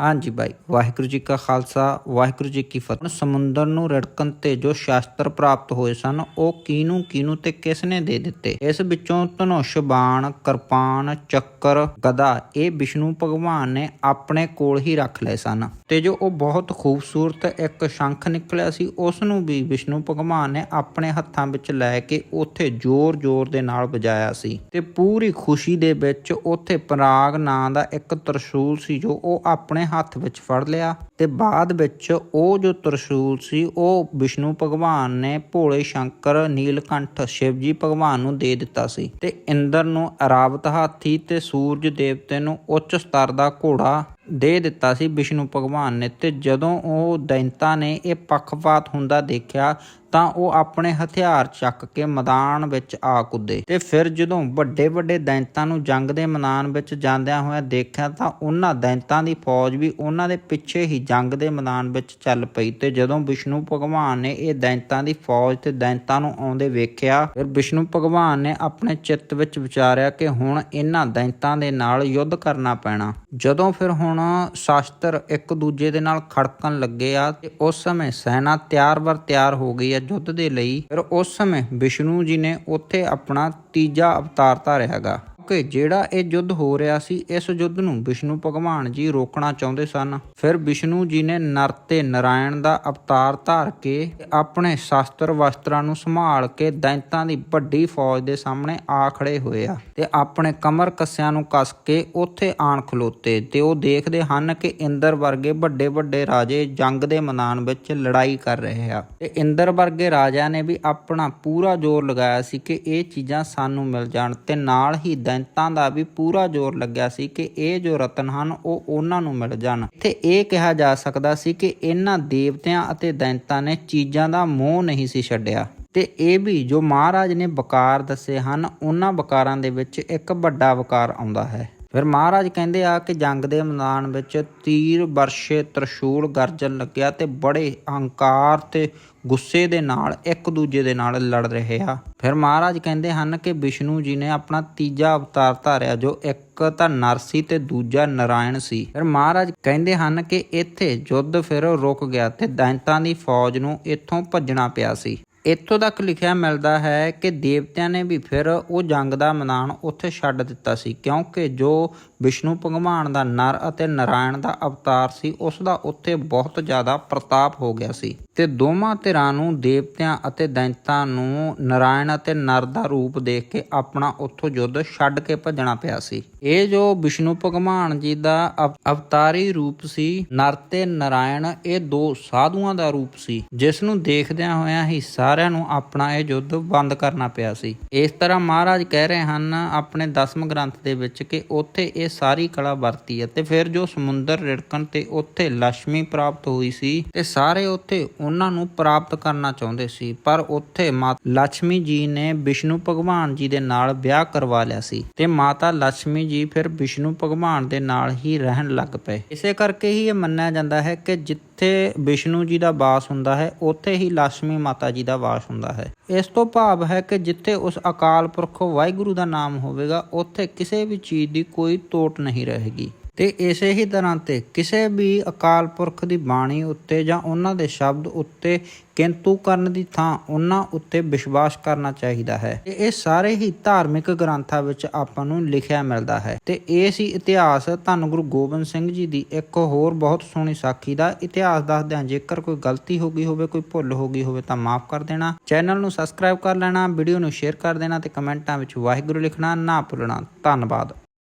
ਹਾਂਜੀ ਭਾਈ ਵਾਹਿਗੁਰੂ ਜੀ ਕਾ ਖਾਲਸਾ, ਵਾਹਿਗੁਰੂ ਜੀ ਕੀ ਫਤਿਹ। ਸਮੁੰਦਰ ਨੂੰ ਰੜਕਣ ਤੇ ਜੋ ਸ਼ਾਸਤਰ ਪ੍ਰਾਪਤ ਹੋਏ ਸਨ, ਉਹ ਕਿਨੂੰ ਕਿਹਨੂੰ ਤੇ ਕਿਸ ਨੇ ਦੇ ਦਿੱਤੇ? ਇਸ ਵਿੱਚੋਂ ਧਨੁਸ਼ ਬਾਣ ਕਿਰਪਾਨ, ਚੱਕਰ, ਗਦਾ, ਇਹ ਵਿਸ਼ਨੂੰ ਭਗਵਾਨ ਨੇ ਆਪਣੇ ਕੋਲ ਹੀ ਰੱਖ ਲਏ ਸਨ। ਤੇ ਜੋ ਉਹ ਬਹੁਤ ਖੂਬਸੂਰਤ ਇੱਕ ਸ਼ੰਖ ਨਿਕਲਿਆ ਸੀ, ਉਸ ਨੂੰ ਵੀ ਵਿਸ਼ਨੂੰ ਭਗਵਾਨ ਨੇ ਆਪਣੇ ਹੱਥਾਂ ਵਿੱਚ ਲੈ ਕੇ ਉੱਥੇ ਜ਼ੋਰ-ਜ਼ੋਰ ਦੇ ਨਾਲ ਵਜਾਇਆ ਸੀ। ਤੇ ਪੂਰੀ ਖੁਸ਼ੀ ਦੇ ਵਿੱਚ ਉੱਥੇ ਪਰਾਗ ਨਾਂ ਦਾ ਇੱਕ ਤਰਸ਼ੂਲ ਸੀ, ਜੋ ਉਹ ਆਪਣੇ ਹੱਥ ਵਿੱਚ ਫੜ ਲਿਆ ਤੇ ਬਾਅਦ ਵਿੱਚ ਉਹ ਜੋ ਤਰਸ਼ੂਲ ਸੀ, ਉਹ ਵਿਸ਼ਨੂੰ ਭਗਵਾਨ ਨੇ ਭੋਲੇ ਸ਼ੰਕਰ ਨੀਲਕੰਠ ਸ਼ਿਵਜੀ ਭਗਵਾਨ ਨੂੰ ਦੇ ਦਿੱਤਾ ਸੀ ਤੇ ਇੰਦਰ ਨੂੰ ਅਰਾਵਤ ਹਾਥੀ ਤੇ ਸੂਰਜ ਦੇਵਤੇ ਨੂੰ ਉੱਚ ਸਤਰ ਦਾ ਘੋੜਾ ਦੇ ਦਿੱਤਾ ਸੀ। ਵਿਸ਼ਨੂੰ ਭਗਵਾਨ ਨੇ ਤੇ ਜਦੋਂ ਉਹ ਦੈਂਤਾਂ ਨੇ ਇਹ ਪੱਖਪਾਤ ਹੁੰਦਾ ਦੇਖਿਆ ਤਾਂ ਉਹ ਆਪਣੇ ਹਥਿਆਰ ਚੱਕ ਕੇ ਮੈਦਾਨ ਵਿੱਚ ਆ ਕੁੱਦੇ। ਤੇ ਫਿਰ ਜਦੋਂ ਵੱਡੇ ਵੱਡੇ ਦੈਂਤਾਂ ਨੂੰ ਜੰਗ ਦੇ ਮੈਦਾਨ ਵਿੱਚ ਜਾਂਦਿਆਂ ਹੋਇਆ ਦੇਖਿਆ ਤਾਂ ਉਹਨਾਂ ਦੈਂਤਾਂ ਦੀ ਫੌਜ ਵੀ ਉਹਨਾਂ ਦੇ ਪਿੱਛੇ ਹੀ ਜੰਗ ਦੇ ਮੈਦਾਨ ਵਿੱਚ ਚੱਲ ਪਈ ਤੇ ਜਦੋਂ ਵਿਸ਼ਨੂੰ ਭਗਵਾਨ ਨੇ ਇਹ ਦੈਂਤਾਂ ਦੀ ਫੌਜ ਤੇ ਦੈਂਤਾਂ ਨੂੰ ਆਉਂਦੇ ਵੇਖਿਆ, ਫਿਰ ਵਿਸ਼ਨੂੰ ਭਗਵਾਨ ਨੇ ਆਪਣੇ ਚਿੱਤ ਵਿੱਚ ਵਿਚਾਰਿਆ ਕਿ ਹੁਣ ਇਹਨਾਂ ਦੈਂਤਾਂ ਦੇ ਨਾਲ ਯੁੱਧ ਕਰਨਾ ਪੈਣਾ। ਜਦੋਂ ਫਿਰ ਹੁਣ ਸ਼ਾਸਤਰ ਇੱਕ ਦੂਜੇ ਦੇ ਨਾਲ ਖੜਕਣ ਲੱਗੇ ਆ ਤੇ ਉਸ ਸਮੇਂ ਸੈਨਾ ਤਿਆਰ-ਬਰ ਤਿਆਰ ਹੋ ਗਈ ਹੈ ਯੁੱਧ ਦੇ ਲਈ। ਫਿਰ ਉਸ ਸਮੇਂ ਵਿਸ਼ਨੂੰ ਜੀ ਨੇ ਉੱਥੇ ਆਪਣਾ ਤੀਜਾ ਅਵਤਾਰ ਧਾਰਿਆਗਾ ਕਿ ਜਿਹੜਾ ਇਹ ਯੁੱਧ ਹੋ ਰਿਹਾ ਸੀ, ਇਸ ਯੁੱਧ ਨੂੰ ਵਿਸ਼ਨੂੰ ਭਗਵਾਨ ਜੀ ਰੋਕਣਾ ਚਾਹੁੰਦੇ ਸਨ। ਫਿਰ ਵਿਸ਼ਨੂੰ ਜੀ ਨੇ ਨਰ ਤੇ ਨਰਾਇਣ ਦਾ ਅਵਤਾਰ ਧਾਰ ਕੇ ਆਪਣੇ ਸ਼ਾਸਤਰ ਵਸਤਰਾਂ ਨੂੰ ਸੰਭਾਲ ਕੇ ਦੈਂਤਾਂ ਦੀ ਵੱਡੀ ਫੌਜ ਦੇ ਸਾਹਮਣੇ ਆ ਖੜੇ ਹੋਏ ਆ ਤੇ ਆਪਣੇ ਕਮਰ ਕੱਸਿਆਂ ਨੂੰ ਕੱਸ ਕੇ ਉੱਥੇ ਆਣ ਖਲੋਤੇ ਤੇ ਉਹ ਦੇਖਦੇ ਹਨ ਕਿ ਇੰਦਰ ਵਰਗੇ ਵੱਡੇ ਵੱਡੇ ਰਾਜੇ ਜੰਗ ਦੇ ਮੈਦਾਨ ਵਿੱਚ ਲੜਾਈ ਕਰ ਰਹੇ ਆ। ਤੇ ਇੰਦਰ ਵਰਗੇ ਰਾਜਿਆਂ ਨੇ ਵੀ ਆਪਣਾ ਪੂਰਾ ਜ਼ੋਰ ਲਗਾਇਆ ਸੀ ਕਿ ਇਹ ਚੀਜ਼ਾਂ ਸਾਨੂੰ ਮਿਲ ਜਾਣ ਤੇ ਨਾਲ ਹੀ ਦੈਂਤਾਂ ਦਾ ਵੀ ਪੂਰਾ ਜ਼ੋਰ ਲੱਗਿਆ ਸੀ ਕਿ ਇਹ ਜੋ ਰਤਨ ਹਨ, ਉਹ ਉਹਨਾਂ ਨੂੰ ਮਿਲ ਜਾਣ। ਇੱਥੇ ਇਹ ਕਿਹਾ ਜਾ ਸਕਦਾ ਸੀ ਕਿ ਇਹਨਾਂ ਦੇਵਤਿਆਂ ਅਤੇ ਦੈਂਤਾਂ ਨੇ ਚੀਜ਼ਾਂ ਦਾ ਮੋਹ ਨਹੀਂ ਸੀ ਛੱਡਿਆ। ਤੇ ਇਹ ਵੀ ਜੋ ਮਹਾਰਾਜ ਨੇ ਵਕਾਰ ਦੱਸੇ ਹਨ, ਉਹਨਾਂ ਵਕਾਰਾਂ ਦੇ ਵਿੱਚ ਇੱਕ ਵੱਡਾ ਵਕਾਰ ਆਉਂਦਾ ਹੈ। ਫਿਰ ਮਹਾਰਾਜ ਕਹਿੰਦੇ ਆ ਕਿ ਜੰਗ ਦੇ ਮੈਦਾਨ ਵਿੱਚ ਤੀਰ ਵਰਸ਼ੇ ਤ੍ਰਿਸ਼ੂਲ ਗਰਜਨ ਲੱਗਿਆ ਤੇ ਬੜੇ ਅਹੰਕਾਰ ਤੇ ਗੁੱਸੇ ਦੇ ਨਾਲ ਇੱਕ ਦੂਜੇ ਦੇ ਨਾਲ ਲੜ ਰਹੇ ਆ। ਫਿਰ ਮਹਾਰਾਜ ਕਹਿੰਦੇ ਹਨ ਕਿ ਵਿਸ਼ਨੂੰ ਜੀ ਨੇ ਆਪਣਾ ਤੀਜਾ ਅਵਤਾਰ ਧਾਰਿਆ, ਜੋ ਇੱਕ ਤਾਂ ਨਰ ਸੀ ਤੇ ਦੂਜਾ ਨਰਾਇਣ ਸੀ। ਫਿਰ ਮਹਾਰਾਜ ਕਹਿੰਦੇ ਹਨ ਕਿ ਇੱਥੇ ਯੁੱਧ ਫਿਰ ਰੁਕ ਗਿਆ ਤੇ ਦੈਂਤਾਂ ਦੀ ਫੌਜ ਨੂੰ ਇੱਥੋਂ ਭੱਜਣਾ ਪਿਆ ਸੀ। ਇੱਥੋਂ ਤੱਕ ਲਿਖਿਆ ਮਿਲਦਾ ਹੈ ਕਿ ਦੇਵਤਿਆਂ ਨੇ ਵੀ ਫਿਰ ਉਹ ਜੰਗ ਦਾ ਮੈਦਾਨ ਉੱਥੇ ਛੱਡ ਦਿੱਤਾ ਸੀ, ਕਿਉਂਕਿ ਜੋ ਵਿਸ਼ਨੂੰ ਭਗਵਾਨ ਦਾ ਨਰ ਅਤੇ ਨਾਰਾਇਣ ਦਾ ਅਵਤਾਰ ਸੀ, ਉਸ ਦਾ ਉੱਥੇ ਬਹੁਤ ਜ਼ਿਆਦਾ ਪ੍ਰਤਾਪ ਹੋ ਗਿਆ ਸੀ। ਤੇ ਦੋਵਾਂ ਧਿਰਾਂ ਨੂੰ ਦੇਵਤਿਆਂ ਅਤੇ ਦੈਂਤਾਂ ਨੂੰ ਨਾਰਾਇਣ ਅਤੇ ਨਰ ਦਾ ਰੂਪ ਦੇਖ ਕੇ ਆਪਣਾ ਉੱਥੋਂ ਯੁੱਧ ਛੱਡ ਕੇ ਭੱਜਣਾ ਪਿਆ ਸੀ। ਇਹ ਜੋ ਵਿਸ਼ਨੂੰ ਭਗਵਾਨ ਜੀ ਦਾ ਅਵ- ਅਵਤਾਰੀ ਰੂਪ ਸੀ, ਨਰ ਤੇ ਨਾਰਾਇਣ, ਇਹ ਦੋ ਸਾਧੂਆਂ ਦਾ ਰੂਪ ਸੀ, ਜਿਸ ਨੂੰ ਦੇਖਦਿਆਂ ਹੋਇਆਂ ਹੀ ਸਾਰਿਆਂ ਨੂੰ ਆਪਣਾ ਇਹ ਯੁੱਧ ਬੰਦ ਕਰਨਾ ਪਿਆ ਸੀ। ਇਸ ਤਰ੍ਹਾਂ ਮਹਾਰਾਜ ਕਹਿ ਰਹੇ ਹਨ ਆਪਣੇ ਦਸਮ ਗ੍ਰੰਥ ਦੇ ਵਿੱਚ ਕਿ ਉੱਥੇ ਇਹ ਸਾਰੀ ਕਲਾ ਵਰਤੀ ਅਤੇ ਫਿਰ ਜੋ ਸਮੁੰਦਰ ਰਿੜਕਣ ਤੇ ਉੱਥੇ ਲక్ష్ਮੀ ਪ੍ਰਾਪਤ ਹੋਈ ਸੀ ਤੇ ਸਾਰੇ ਉੱਥੇ ਉਹਨਾਂ ਨੂੰ ਪ੍ਰਾਪਤ ਕਰਨਾ ਚਾਹੁੰਦੇ ਸੀ। ਪਰ ਉੱਥੇ ਲక్ష్ਮੀ ਜੀ ਨੇ ਵਿਸ਼ਨੂੰ ਭਗਵਾਨ ਜੀ ਦੇ ਨਾਲ ਵਿਆਹ ਕਰਵਾ ਲਿਆ ਸੀ ਤੇ ਮਾਤਾ ਲక్ష్ਮੀ ਜੀ ਫਿਰ ਵਿਸ਼ਨੂੰ ਭਗਵਾਨ ਦੇ ਨਾਲ ਹੀ ਰਹਿਣ ਲੱਗ ਪਏ। ਇਸੇ ਕਰਕੇ ਹੀ ਇਹ ਮੰਨਿਆ ਜਾਂਦਾ ਹੈ ਕਿ ਜਿੱਥੇ ਜਿੱਥੇ ਵਿਸ਼ਨੂੰ ਜੀ ਦਾ ਵਾਸ ਹੁੰਦਾ ਹੈ, ਉੱਥੇ ਹੀ ਲక్ష్ਮੀ ਮਾਤਾ ਜੀ ਦਾ ਵਾਸ ਹੁੰਦਾ ਹੈ। ਇਸ ਤੋਂ ਭਾਵ ਹੈ ਕਿ ਜਿੱਥੇ ਉਸ ਅਕਾਲ ਪੁਰਖ ਵਾਹਿਗੁਰੂ ਦਾ ਨਾਮ ਹੋਵੇਗਾ, ਉੱਥੇ ਕਿਸੇ ਵੀ ਚੀਜ਼ ਦੀ ਕੋਈ ਤੋਟ ਨਹੀਂ ਰਹੇਗੀ। ਤੇ ਇਸੇ ਹੀ ਤਰ੍ਹਾਂ ਤੇ ਕਿਸੇ ਵੀ ਅਕਾਲ ਪੁਰਖ ਦੀ ਬਾਣੀ ਉੱਤੇ ਜਾਂ ਉਹਨਾਂ ਦੇ ਸ਼ਬਦ ਉੱਤੇ ਕਿੰਤੂ ਕਰਨ ਦੀ ਥਾਂ ਉਹਨਾਂ ਉੱਤੇ ਵਿਸ਼ਵਾਸ ਕਰਨਾ ਚਾਹੀਦਾ ਹੈ। ਤੇ ਇਹ ਸਾਰੇ ਹੀ ਧਾਰਮਿਕ ਗ੍ਰੰਥਾਂ ਵਿੱਚ ਆਪਾਂ ਨੂੰ ਲਿਖਿਆ ਮਿਲਦਾ ਹੈ। ਤੇ ਇਹ ਸੀ ਇਤਿਹਾਸ ਧੰਨ ਗੁਰੂ ਗੋਬਿੰਦ ਸਿੰਘ ਜੀ ਦੀ ਇੱਕ ਹੋਰ ਬਹੁਤ ਸੋਹਣੀ ਸਾਖੀ ਦਾ ਇਤਿਹਾਸ ਦੱਸਦਿਆਂ ਜੇਕਰ ਕੋਈ ਗਲਤੀ ਹੋ ਗਈ ਹੋਵੇ, ਕੋਈ ਭੁੱਲ ਹੋ ਗਈ ਹੋਵੇ ਤਾਂ ਮਾਫ ਕਰ ਦੇਣਾ। ਚੈਨਲ ਨੂੰ ਸਬਸਕ੍ਰਾਈਬ ਕਰ ਲੈਣਾ, ਵੀਡੀਓ ਨੂੰ ਸ਼ੇਅਰ ਕਰ ਦੇਣਾ ਤੇ ਕਮੈਂਟਾਂ ਵਿੱਚ ਵਾਹਿਗੁਰੂ ਲਿਖਣਾ ਨਾ ਭੁੱਲਣਾ। ਧੰਨਵਾਦ।